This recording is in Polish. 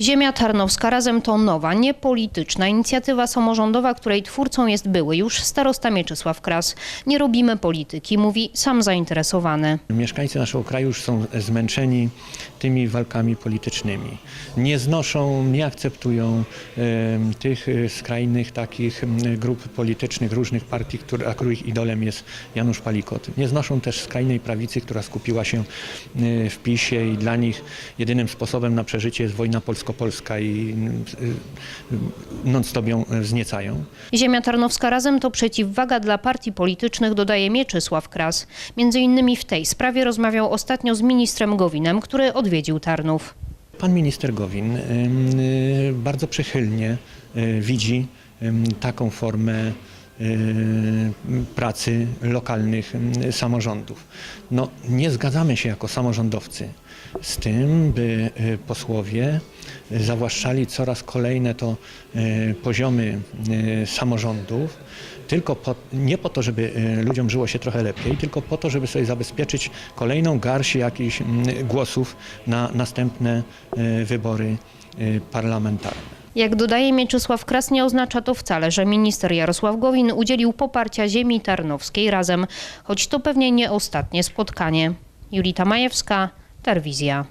Ziemia Tarnowska razem to nowa, niepolityczna inicjatywa samorządowa, której twórcą jest były już starosta Mieczysław Kras. Nie robimy polityki, mówi sam zainteresowany. Mieszkańcy naszego kraju już są zmęczeni tymi walkami politycznymi. Nie znoszą, nie akceptują tych e, skrajnych takich grup politycznych, różnych partii, które, a których idolem jest Janusz Palikot. Nie znoszą też skrajnej prawicy, która skupiła się e, w PiSie i dla nich jedynym sposobem na przeżycie jest wojna polsko-polska i e, non-stop ją e, wzniecają. Ziemia Tarnowska razem to przeciwwaga dla partii politycznych, dodaje Mieczysław Kras. Między innymi w tej sprawie rozmawiał ostatnio z ministrem Gowinem, który odwiedził Tarnów. Pan minister Gowin y, bardzo przychylnie y, widzi taką formę y, pracy lokalnych samorządów. No, nie zgadzamy się jako samorządowcy z tym, by y, posłowie zawłaszczali coraz kolejne to y, poziomy y, samorządów, tylko po, nie po to, żeby y, ludziom żyło się trochę lepiej, tylko po to, żeby sobie zabezpieczyć kolejną garść jakichś głosów na następne wybory parlamentarne. Jak dodaje Mieczysław Kras, nie oznacza to wcale, że minister Jarosław Gowin udzielił poparcia ziemi tarnowskiej razem, choć to pewnie nie ostatnie spotkanie. Julita Majewska, Terwizja.